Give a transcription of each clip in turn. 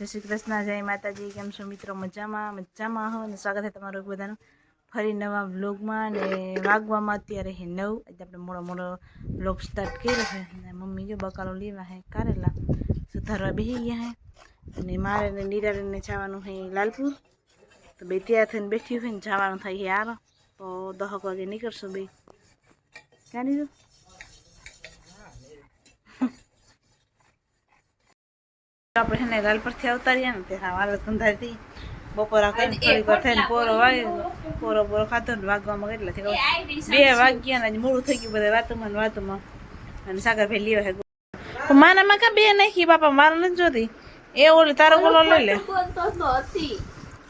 જય શ્રી કૃષ્ણ, જય માતાજી, કેમ છો મિત્રો? મજામાં મજામાં હો અને સ્વાગત છે તમારું બધાનું. ફરી નવા વ્લોગમાં ને વાગવામાં અત્યારે હે નવ. આજે આપણે મોડો મોડો વ્લોગ સ્ટાર્ટ કર્યો છે અને મમ્મી જો બકાલો લેવા હે કારેલા. સુધારવા બેસી ગયા હે. અને મારે ને નિરાને જવાનું છે લાલપુર. તો બે ત્યાં થઈને બેઠી હોય ને જવાનું થાય હે આરો તો દહક વાગે નીકળશું બે. ક્યાં નીકળ આપણે છે ને લાલ પરથી આવતા રહ્યા ને ત્યાં હાલત થઈ બપોરા કરીને થોડીક વાર થઈને પોરો વાગ્યો પોરો પોરો ખાધો ને વાગવામાં કેટલા થઈ? બે વાગ્યા ને મોડું થઈ ગયું બધા વાતોમાં ને વાતોમાં અને સાગર ભાઈ લેવા હે પણ માનામાં કા બે નાખી બાપા મારે નથી જોતી એ ઓલી તારો ઓલો લઈ લે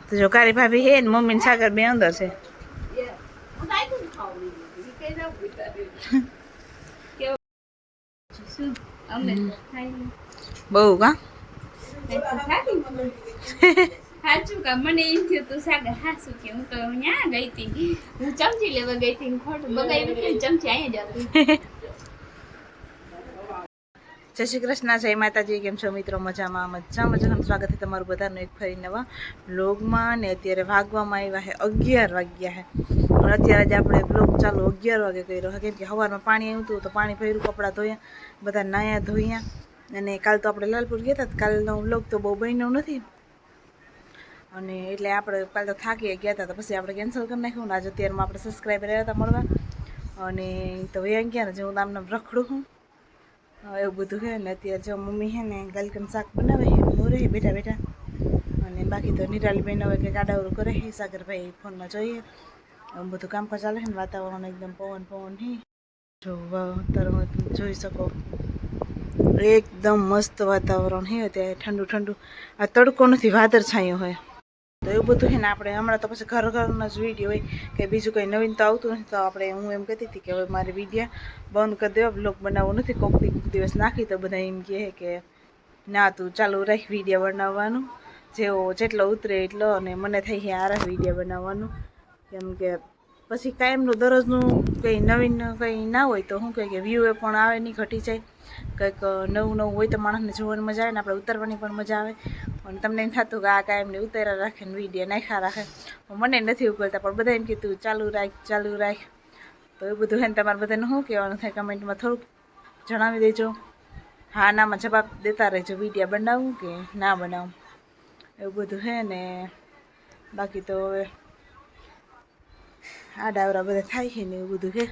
તો જો કારી ભાભી હે ને મમ્મી ને સાગર બે અંદર છે બહુ કા સાચું કા? મને એમ થયું તું સાગર હાસું કે હું તો ત્યાં ગઈ હતી. હું ચમચી લેવા ગઈ હતી ખોટું. બગાડી કે ચમચી અહીંયા જ હતી. જય શ્રી કૃષ્ણ, જય માતાજી. કેમ છો મિત્રો? મજામાં? મજા મજાનું સ્વાગત છે તમારું બધાનું એક ફરી નવા લોગમાં ને અત્યારે વાગવામાં આવ્યા છે અગિયાર વાગ્યા છે પણ અત્યારે જ આપણે બ્લોગ ચાલુ અગિયાર વાગે કર્યો કેમ કે હવારમાં પાણી આવ્યું હતું તો પાણી ભર્યું, કપડાં ધોયા, બધા નાયા ધોયા. અને કાલ તો આપણે લાલપુર ગયા હતા કાલનો વ્લોગ તો બહુ બન્યો નથી. અને એટલે આપણે કાલ તો થાકી ગયા હતા તો પછી આપણે કેન્સલ કરી નાખ્યું ને આજે અત્યારમાં આપણે સબસ્ક્રાઈબર રહ્યા હતા મળવા. અને તો એ ગયા ને જે હું તમને રખડું છું. એવું બધું છે ને, અત્યારે જો મમ્મી છે ને ગલકન શાક બનાવે છે, મોરે બેઠા બેઠા. અને બાકી તો નિરાલી બેન હવે કે કાડાવરું કરે છે, સાગરભાઈ ફોનમાં જોઈએ. આવું બધું કામકાજ ચાલે છે ને, વાતાવરણ એકદમ પવન પવન નહીં જો તમે જોઈ શકો. એકદમ મસ્ત વાતાવરણ હે અત્યારે ઠંડુ ઠંડુ. આ તડકો નથી, વાદળ છાંયો હોય તો એવું બધું છે ને આપણે હમણાં તો પછી ઘર ઘરના જ વીડિયો હોય કે બીજું કંઈ નવીન તો આવતું નથી, તો આપણે હું એમ કહેતી હતી કે હવે મારે વિડીયા બંધ કરી દેવા બ્લોગ બનાવવો નથી, કોક દી કોક દિવસ નાખી તો બધા એમ કહે કે ના તું ચાલુ રાખ વીડિયો બનાવવાનું, જેવો જેટલો ઉતરે એટલો અને મને થઈ છે આરા વીડિયો બનાવવાનું. કેમ કે પછી કાયમનું દરરોજનું કંઈ નવીન કંઈ ના હોય તો શું કહે કે વ્યૂ એ પણ આવે નહીં, ઘટી જાય. કંઈક નવું નવું હોય તો માણસને જોવાની મજા આવે ને આપણે ઉતરવાની પણ મજા આવે. અને તમને એમ થતું કે આ કાયમને ઉતાર્યા રાખે ને વીડિયો નાખ્યા રાખે. પણ મને નથી ઉકલતા પણ બધા એમ કીધું, ચાલુ રાખ ચાલુ રાખ. તો એ બધું હેને તમારે બધાને શું કહેવાનું થાય કમેન્ટમાં થોડુંક જણાવી દેજો. હા, નામાં જવાબ દેતા રહેજો વીડિયો બનાવું કે ના બનાવું? એવું બધું છે ને. બાકી તો હવે આ ડાવરા બધા થાય છે ને એવું બધું છે.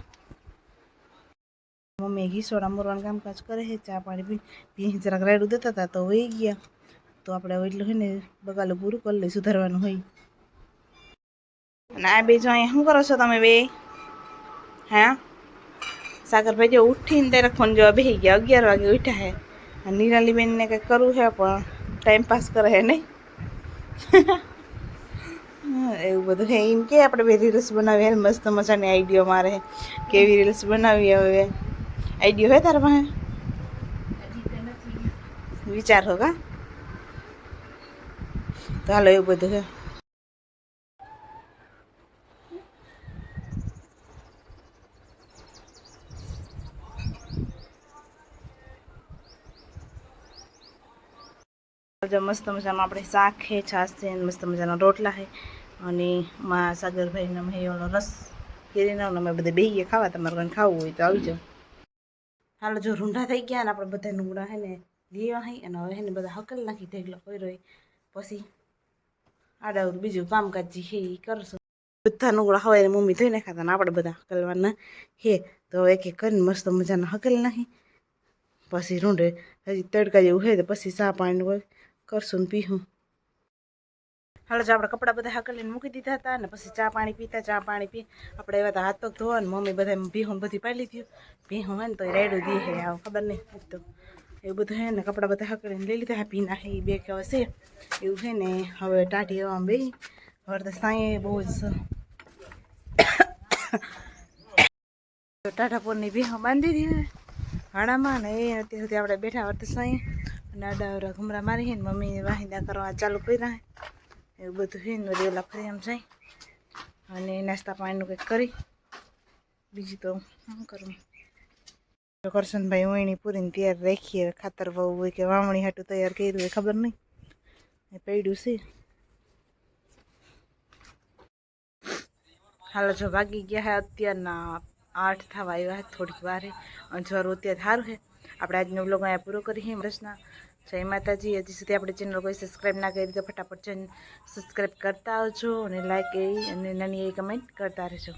મમ્મી ઘીસોડા મોરવાનું કામકાજ કરે છે, ચા પાણી પી પી, જરાક રાયડું દેતા હતા તો વહી ગયા. તો આપણે એટલું હોય ને બગાલું પૂરું કરી લઈ, સુધારવાનું હોય. અને આ બે જો અહીંયા શું કરો છો તમે બે? હા? સાગરભાઈ જો ઉઠીને ત્યારે ફોન જોવા બેસી ગયા, અગિયાર વાગે ઉઠ્યા હે નિરાલીબેનને કંઈક કરવું છે પણ ટાઈમ પાસ કરે હે નહીં. એવું બધું હે એમ કે આપણે બે રીલ્સ બનાવીએ મસ્ત મજાની આઈડિયો મારે કેવી રીલ્સ બનાવીએ હવે? આઈડિયો હે તારા પાસે? વિચાર હો કા? તો હાલો એવું બધું હે જો મસ્ત મજામાં આપણે શાક છે, છાશ છે મસ્ત મજાના રોટલા છે. અને માં સાગરભાઈનો અમે ઓલો રસ કેરીનો અમે બધા બેહીએ ખાવા, તમારે કોઈ ખાવું હોય તો આવી જાઓ હાલો, જો રૂંઢા થઈ ગયા ને આપણે બધા નુંગડા છે ને લેવા હઈ અને હવે ને બધા હકલ નાખી ઢેગલો કોઈ રહી પછી આડાવરું બીજું કામકાજ જે છે એ કરશું. બધા નુંગળા હોય મમ્મી ધોઈ નાખાતા ને આપણે બધા હકલવાના હે તો એક એક કરીને મસ્ત મજાના હકલ નાખી. પછી રૂંઢે હજી તડકા જેવું હોય તો પછી સા પાણી હોય કરશું ને પીશું હાલો, જો આપણે કપડાં બધા હાકલીને મૂકી દીધા હતા ને પછી ચા પાણી પીતા, ચા પાણી પી. આપણે એવા હાથ પગ ધોવા ને મમ્મી બધા ભીહું બધી પાડી લીધું. ભીહું હોય ને તો રેડું દે હે, આવું ખબર નહીં તો એવું બધું હે ને, કપડાં બધા હાકલીને લઈ લીધા. પી નાખે એ બે કહેવા છે. એવું છે ને, હવે ટાઢી હવામાં બે હવે તો સાંયે બહુ જ ટાઢાપુરની ભીહું બાંધી દીધી હાડામાં ને એ અત્યાર સુધી આપણે બેઠા વર્ત સાંયે. અને આડા ઘુમરા મારી હે ને મમ્મી વાહિંદા કરવા ચાલુ કર્યા એવું બધું છે ને વળી ફરી એમ જાય. અને નાસ્તા પાણીનું કંઈક કરી. બીજું તો શું કરું? કરશનભાઈ વહીણી પૂરીને તૈયાર રાખીએ. ખાતર વાવું હોય કે વાવણી હાટું તૈયાર કર્યું હોય, ખબર નહીં. એ પડ્યું છે. હાલો, જો વાગી ગયા હે અત્યારના આઠ થવા આવ્યા હે થોડીક વાર. હે અંજવારું અત્યારે સારું છે આપણે આજનો બ્લોગ અહીંયા પૂરો કરીએ પ્રશ્ન જય માતાજી. હજી સુધી આપણે ચેનલ કોઈ સબસ્ક્રાઈબ ના કરી તો ફટાફટ જઈને સબસ્ક્રાઈબ કરતા આવજો અને લાઈક એ અને નાની એ કમેન્ટ કરતા રહેજો.